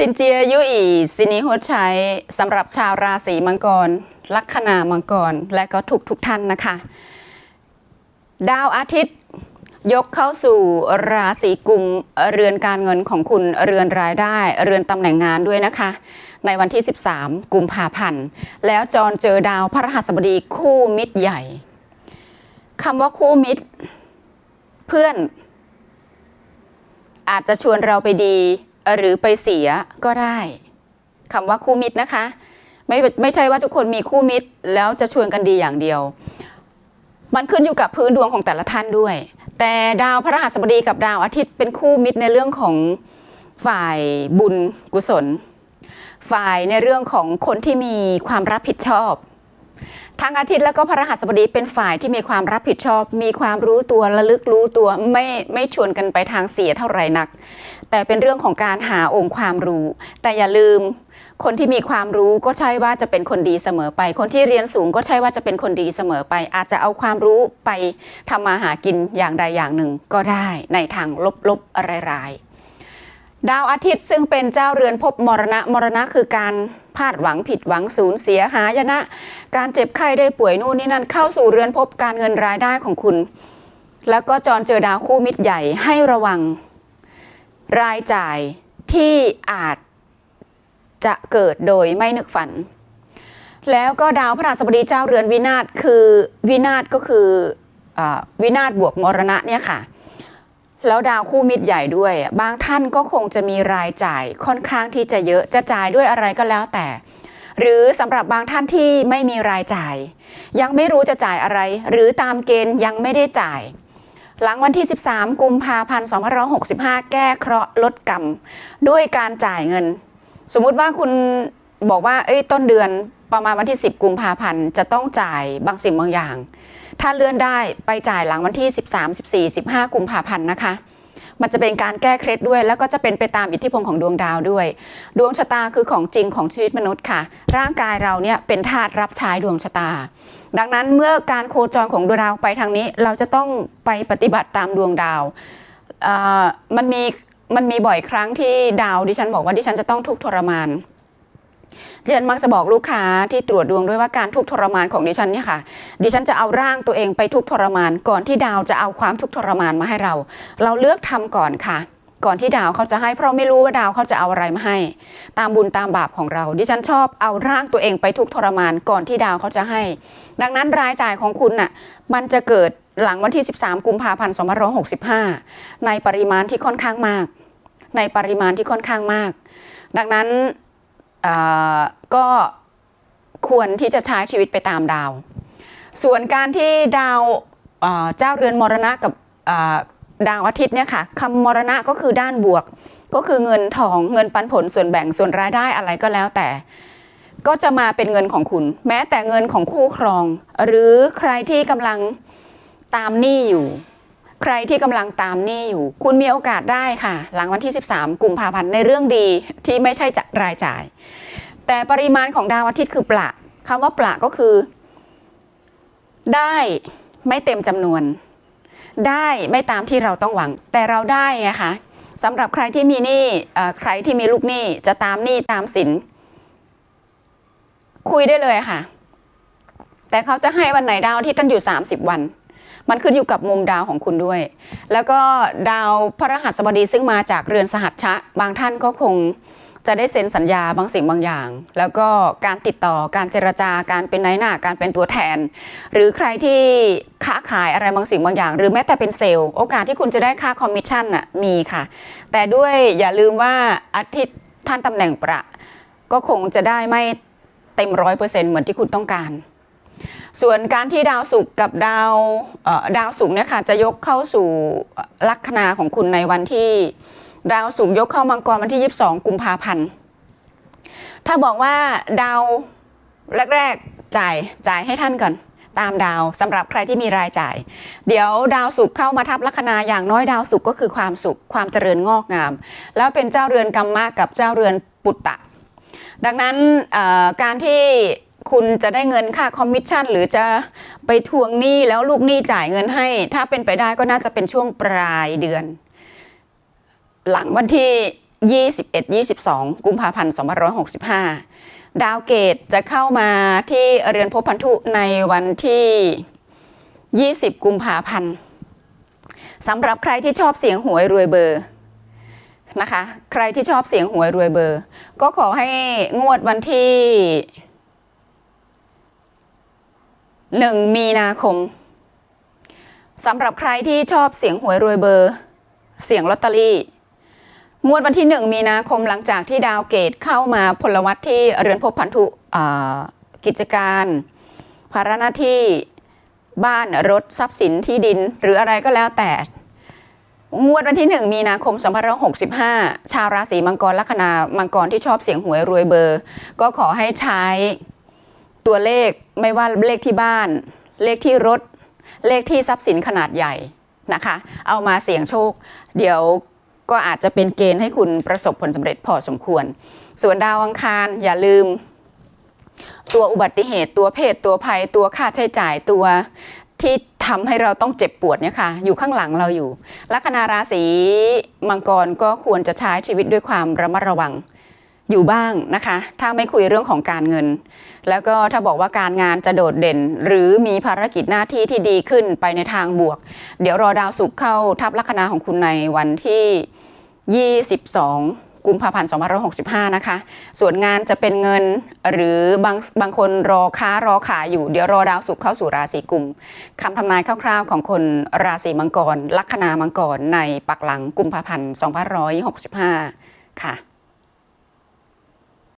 สินเจียยุอีสินิหัวใช้สำหรับชาวราศีมังกร ลัคนามังกร และก็ทุกทุกท่านนะคะ ดาวอาทิตย์ ยกเข้าสู่ราศีกุมเรือนการเงินของคุณเรือนรายได้ เรือนตำแหน่งงานด้วยนะคะ ในวันที่ 13 กุมภาพันธ์ แล้วจรเจอดาวพระรหัสบดีคู่มิตรใหญ่คำว่าคู่มิตร เพื่อน อาจจะชวนเราไปดี หรือไปเสียก็ได้คำว่าคู่มิตรนะคะ ไม่ไม่ใช่ว่าทุกคนมีคู่มิตร แล้วจะชวนกันดีอย่างเดียว มันขึ้นอยู่กับพื้นดวงของแต่ละท่านด้วย แต่ดาวพระรหัสบดีกับดาวอาทิตย์เป็นคู่มิตรในเรื่องของฝ่ายบุญกุศล ฝ่ายในเรื่องของคนที่มีความรับผิดชอบ ทั้งอาทิตย์แล้วก็พระรหัสบดีเป็นฝ่ายที่มีความรับผิดชอบ มีความรู้ตัวระลึกรู้ตัวไม่ไม่ชวนกันไปทางเสียเท่าไหร่นัก แต่เป็นเรื่องของการหาองค์ความรู้ แต่อย่าลืม คนที่มีความรู้ก็ใช่ว่าจะเป็นคนดีเสมอไป คนที่เรียนสูงก็ใช่ว่าจะเป็นคนดีเสมอไป อาจจะเอาความรู้ไปทำมาหากินอย่างใดอย่างหนึ่งก็ได้ในทางลบๆอะไรร้ายๆดาวอาทิตย์ซึ่งเป็นเจ้าเรือนภพมรณะมรณะคือการ พลาดหวังผิดหวังสูญเสียหายนะ การเจ็บไข้ได้ป่วยนู่นนี่นั่นเข้าสู่เรือนภพการเงินรายได้ของคุณ แล้วก็จรเจอดาวคู่มิตรใหญ่ให้ระวัง รายจ่ายที่อาจจะเกิดโดยไม่นึกฝัน แล้วก็ดาวพระราชบดีเจ้าเรือนวินาศคือวินาศก็คืออวินาศบวกมรณะเนี่ยค่ะ แล้วดาวคู่มิตรใหญ่ด้วย บางท่านก็คงจะมีรายจ่ายค่อนข้างที่จะเยอะจะจ่ายด้วยอะไรก็แล้วแต่ หรือสำหรับบางท่านที่ไม่มีรายจ่าย ยังไม่รู้จะจ่ายอะไร หรือตามเกณฑ์ยังไม่ได้จ่าย หลังวันที่ 13 กุมภาพันธ์2565 แก้เคราะห์ลดกรรม ด้วยการจ่ายเงิน สมมุติว่าคุณบอกว่าเอ้ยต้นเดือน ประมาณวันที่ 10 กุมภาพันธ์จะต้องจ่ายบางสิ่งบางอย่าง ถ้าเลื่อนได้ไปจ่ายหลังวันที่ 13 14 15 กุมภาพันธ์นะคะ มันจะเป็นการแก้เคล็ดด้วย แล้วก็จะเป็นไปตามอิทธิพลของดวงดาวด้วย ดวงชะตาคือของจริงของชีวิตมนุษย์ค่ะ ร่างกายเราเนี่ยเป็นธาตุรับใช้ดวงชะตา ดังนั้นเมื่อการโคจรของดวงดาวไปทางนี้ เราจะต้องไปปฏิบัติตามดวงดาวอ่อมันมีมันมีบ่อยครั้งที่ดาวดิฉันบอกว่าดิฉันจะต้องทุกข์ทรมาน ดิฉันมักจะบอกลูกค้าที่ตรวจดวงด้วยว่าการทุกข์ทรมานของดิฉันเนี่ยค่ะ ดิฉันจะเอาร่างตัวเองไปทุกข์ทรมาน ก่อนที่ดาวจะเอาความทุกข์ทรมานมาให้เรา เราเลือกทำก่อนค่ะ ก่อนที่ดาวเขาจะให้เพราะไม่รู้ว่าดาวเขาจะเอาอะไรมาให้ ตามบุญตามบาปของเรา ดิฉันชอบเอาร่างตัวเองไปทุกข์ทรมาน ก่อนที่ดาวเขาจะให้ ดังนั้นรายจ่ายของคุณน่ะมันจะเกิดหลังวันที่ 13 กุมภาพันธ์2565 ในปริมาณที่ค่อนข้างมาก ในปริมาณที่ค่อนข้างมาก ดังนั้น ก็ควรที่จะใช้ชีวิตไปตามดาว ส่วนการที่ดาวเจ้าเรือนมรณะกับดาวอาทิตย์เนี่ยค่ะคำมรณะก็คือด้านบวก ก็คือเงินทองเงินปันผลส่วนแบ่งส่วนรายได้อะไรก็แล้วแต่ ก็จะมาเป็นเงินของคุณ แม้แต่เงินของคู่ครอง หรือใครที่กำลังตามหนี้อยู่ ใครที่กำลังตามหนี้อยู่ คุณมีโอกาสได้ค่ะ หลังวันที่ 13 กุมภาพันธ์ในเรื่องดีที่ไม่ใช่จะรายจ่าย แต่ปริมาณของดาวอาทิตย์คือปละคำว่าปละก็คือ ได้ไม่เต็มจำนวน ได้ไม่ตามที่เราต้องหวัง แต่เราได้ไงคะสำหรับใครที่มีหนี้ใครที่มีลูกหนี้จะตามหนี้ตามสิน คุยได้เลยค่ะ แต่เขาจะให้วันไหนดาวที่ท่านอยู่ 30 วัน มันขึ้นอยู่กับมุมดาวของคุณด้วย แล้วก็ดาวพระรหัสบดีซึ่งมาจากเรือนสหัชชะ บางท่านก็คงจะได้เซ็นสัญญาบางสิ่งบางอย่าง แล้วก็การติดต่อการเจรจาการเป็นนายหน้าการเป็นตัวแทน หรือใครที่ค้าขายอะไรบางสิ่งบางอย่าง หรือแม้แต่เป็นเซลล์ โอกาสที่คุณจะได้ค่าคอมมิชชั่นน่ะมีค่ะ แต่ด้วยอย่าลืมว่าอาทิตย์ท่านตำแหน่งประ ก็คงจะได้ไม่เต็มร้อยเปอร์เซ็นต์เหมือนที่คุณต้องการ ส่วนการที่ดาวศุกร์กับดาวดาวศุกร์เนี่ยค่ะจะยกเข้าสู่ลัคนาของคุณในวันที่ ดาวศุกร์ยกเข้ามังกรวันที่ 22 กุมภาพันธ์ถ้าบอกว่าดาวแรกๆจ่ายจ่ายให้ท่านก่อนตามดาวสำหรับใครที่มีรายจ่าย เดี๋ยวดาวศุกร์เข้ามาทับลัคนาอย่างน้อยดาวศุกร์ก็คือความสุขความเจริญงอกงาม แล้วเป็นเจ้าเรือนกรรมะกับเจ้าเรือนปุตตะ ดังนั้นการที่ คุณจะได้เงินค่าคอมมิชชั่น หรือจะไปทวงหนี้แล้วลูกหนี้จ่ายเงินให้ ถ้าเป็นไปได้ก็น่าจะเป็นช่วงปลายเดือน หลังวันที่ 21 22 กุมภาพันธ์2565 ดาวเกตจะเข้ามาที่เรือนภพพันธุในวันที่ 20 กุมภาพันธ์สำหรับใครที่ชอบเสียงหวยรวยเบอร์นะคะ ใครที่ชอบเสียงหวยรวยเบอร์ ก็ขอให้งวดวันที่ 1 มีนาคมสำหรับใครที่ชอบเสียงหวยรวยเบอร์ เสียงลอตเตอรี่ งวดวันที่ 1 มีนาคมหลังจากที่ดาวเกตเข้ามาพลวัตที่เรือนภพพันธุกิจการภาระหน้าที่บ้านรถทรัพย์สินที่ดินหรืออะไรก็แล้วแต่ งวดวันที่ 1 มีนาคม2565 ชาวราศีมังกรลัคนามังกรที่ชอบเสียงหวยรวยเบอร์ ก็ขอให้ใช้ ตัวเลขไม่ว่าเลขที่บ้าน เลขที่รถ เลขที่ทรัพย์สินขนาดใหญ่นะคะ เอามาเสี่ยงโชค เดี๋ยวก็อาจจะเป็นเกณฑ์ให้คุณประสบผลสำเร็จพอสมควร ส่วนดาวอังคารอย่าลืม ตัวอุบัติเหตุตัวเพศตัวภัย ตัวค่าใช้จ่ายตัวที่ทำให้เราต้องเจ็บปวดเนี่ยค่ะ อยู่ข้างหลังเราอยู่ลัคนาราศีมังกรก็ควรจะใช้ชีวิตด้วยความระมัดระวัง อยู่บ้างนะคะ ถ้าไม่คุยเรื่องของการเงิน แล้วก็ถ้าบอกว่าการงานจะโดดเด่น หรือมีภารกิจหน้าที่ที่ดีขึ้นไปในทางบวก เดี๋ยวรอดาวศุกร์เข้าทับลัคนาของคุณในวันที่ 22 กุมภาพันธ์2565 นะคะ ส่วนงานจะเป็นเงินหรือบางบางคนรอค้ารอขายอยู่ เดี๋ยวรอดาวศุกร์เข้าสู่ราศีกุมคำทำนายคร่าวๆ ของคนราศีมังกร ลัคนามังกรในปักหลังกุมภาพันธ์2565 ค่ะ